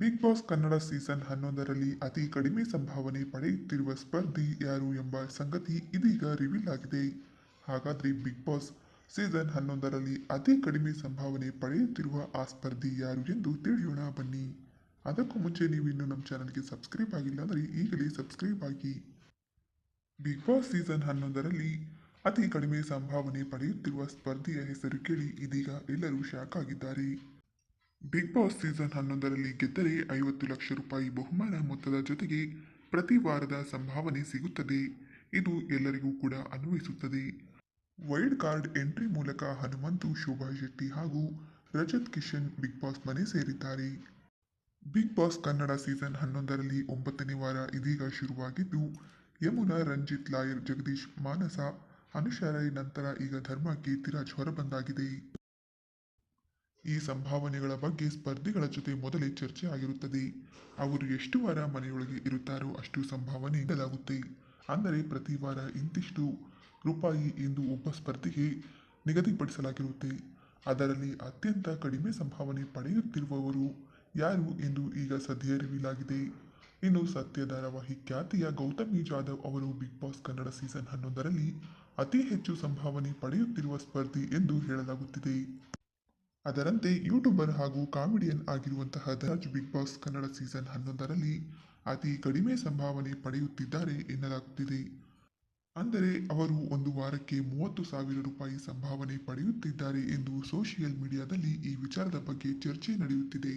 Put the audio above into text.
Big Boss Kannada season ಹನ್ನೊಂದರಲ್ಲಿ ಅತಿ ಕಡಿಮೆ ಸಂಭಾವನೆ ಪಡೆಯುತ್ತಿರುವ ಸ್ಪರ್ಧಿ ಯಾರು ಎಂಬ ಸಂಗತಿ ಇದೀಗ ರಿವೀಲ್ ಆಗಿದೆ. ಹಾಗಾದರೆ ಬಿಗ್ ಬಾಸ್ ಸೀಸನ್ ಹನ್ನೊಂದರಲ್ಲಿ ಅತಿ ಕಡಿಮೆ ಸಂಭಾವನೆ ಪಡೆಯುತ್ತಿರುವ ಆ ಸ್ಪರ್ಧಿ ಯಾರು ಎಂದು ತಿಳಿಯೋಣ ಬನ್ನಿ. ಅದಕ್ಕೂ ಮುಂಚೆ ನೀವು ಇನ್ನೂ ನಮ್ಮ ಚಾನಲ್ಗೆ ಸಬ್ಸ್ಕ್ರೈಬ್ ಆಗಿಲ್ಲ ಅಂದರೆ ಈಗಲೇ ಸಬ್ಸ್ಕ್ರೈಬ್ ಆಗಿ. ಬಿಗ್ ಬಾಸ್ ಸೀಸನ್ ಹನ್ನೊಂದರಲ್ಲಿ ಅತಿ ಕಡಿಮೆ ಸಂಭಾವನೆ ಪಡೆಯುತ್ತಿರುವ ಸ್ಪರ್ಧಿಯ ಹೆಸರು ಕೇಳಿ ಇದೀಗ ಎಲ್ಲರೂ ಶಾಕ್ ಆಗಿದ್ದಾರೆ. ಬಿಗ್ ಬಾಸ್ ಸೀಸನ್ ಹನ್ನೊಂದರಲ್ಲಿ ಗೆದ್ದರೆ ಐವತ್ತು ಲಕ್ಷ ರೂಪಾಯಿ ಬಹುಮಾನ ಮೊತ್ತದ ಜೊತೆಗೆ ಪ್ರತಿ ವಾರದ ಸಂಭಾವನೆ ಸಿಗುತ್ತದೆ. ಇದು ಎಲ್ಲರಿಗೂ ಕೂಡ ಅನ್ವಯಿಸುತ್ತದೆ. ವೈಲ್ಡ್ ಕಾರ್ಡ್ ಎಂಟ್ರಿ ಮೂಲಕ ಹನುಮಂತು, ಶೋಭಾ ಶೆಟ್ಟಿ ಹಾಗೂ ರಜತ್ ಕಿಶನ್ ಬಿಗ್ ಬಾಸ್ ಮನೆ ಸೇರಿದ್ದಾರೆ. ಬಿಗ್ ಬಾಸ್ ಕನ್ನಡ ಸೀಸನ್ ಹನ್ನೊಂದರಲ್ಲಿ ಒಂಬತ್ತನೇ ವಾರ ಇದೀಗ ಶುರುವಾಗಿದ್ದು, ಯಮುನಾ ರಂಜಿತ್ ಲಾಯರ್ ಜಗದೀಶ್ ಮಾನಸ, ಅನುಷಾ ನಂತರ ಈಗ ಧರ್ಮಕ್ಕೆ ತಿರಾಜ್ ಹೊರಬಂದಾಗಿದೆ. ಈ ಸಂಭಾವನೆಗಳ ಬಗ್ಗೆ ಸ್ಪರ್ಧಿಗಳ ಜೊತೆ ಮೊದಲೇ ಚರ್ಚೆ ಆಗಿರುತ್ತದೆ. ಅವರು ಎಷ್ಟು ವಾರ ಮನೆಯೊಳಗೆ ಇರುತ್ತಾರೋ ಅಷ್ಟು ಸಂಭಾವನೆ ನೀಡಲಾಗುತ್ತೆ ಅಂದರೆ ಪ್ರತಿ ವಾರ ಇಂತಿಷ್ಟು ರೂಪಾಯಿ ಎಂದು ಒಬ್ಬ ಸ್ಪರ್ಧಿಗೆ ನಿಗದಿಪಡಿಸಲಾಗಿರುತ್ತೆ. ಅದರಲ್ಲಿ ಅತ್ಯಂತ ಕಡಿಮೆ ಸಂಭಾವನೆ ಪಡೆಯುತ್ತಿರುವವರು ಯಾರು ಎಂದು ಈಗ ಸದ್ಯ ರಿವೀಲ್ ಆಗಿದೆ ಇನ್ನು ಸತ್ಯ ಧಾರಾವಾಹಿ ಖ್ಯಾತಿಯ ಗೌತಮಿ ಜಾಧವ್ ಅವರು ಬಿಗ್ ಬಾಸ್ ಕನ್ನಡ ಸೀಸನ್ ಹನ್ನೊಂದರಲ್ಲಿ ಅತಿ ಹೆಚ್ಚು ಸಂಭಾವನೆ ಪಡೆಯುತ್ತಿರುವ ಸ್ಪರ್ಧಿ ಎಂದು ಹೇಳಲಾಗುತ್ತಿದೆ. ಅದರಂತೆ ಯೂಟ್ಯೂಬರ್ ಹಾಗೂ ಕಾಮಿಡಿಯನ್ ಆಗಿರುವಂತಹ Dhanraj Bigg Boss Kannada season ಹನ್ನೊಂದರಲ್ಲಿ ಅತಿ ಕಡಿಮೆ ಸಂಭಾವನೆ ಪಡೆಯುತ್ತಿದ್ದಾರೆ ಎನ್ನಲಾಗುತ್ತಿದೆ. ಅಂದರೆ ಅವರು ಒಂದು ವಾರಕ್ಕೆ ಮೂವತ್ತು ಸಾವಿರ ರೂಪಾಯಿ ಸಂಭಾವನೆ ಪಡೆಯುತ್ತಿದ್ದಾರೆ ಎಂದು ಸೋಷಿಯಲ್ ಮೀಡಿಯಾದಲ್ಲಿ ಈ ವಿಚಾರದ ಬಗ್ಗೆ ಚರ್ಚೆ ನಡೆಯುತ್ತಿದೆ.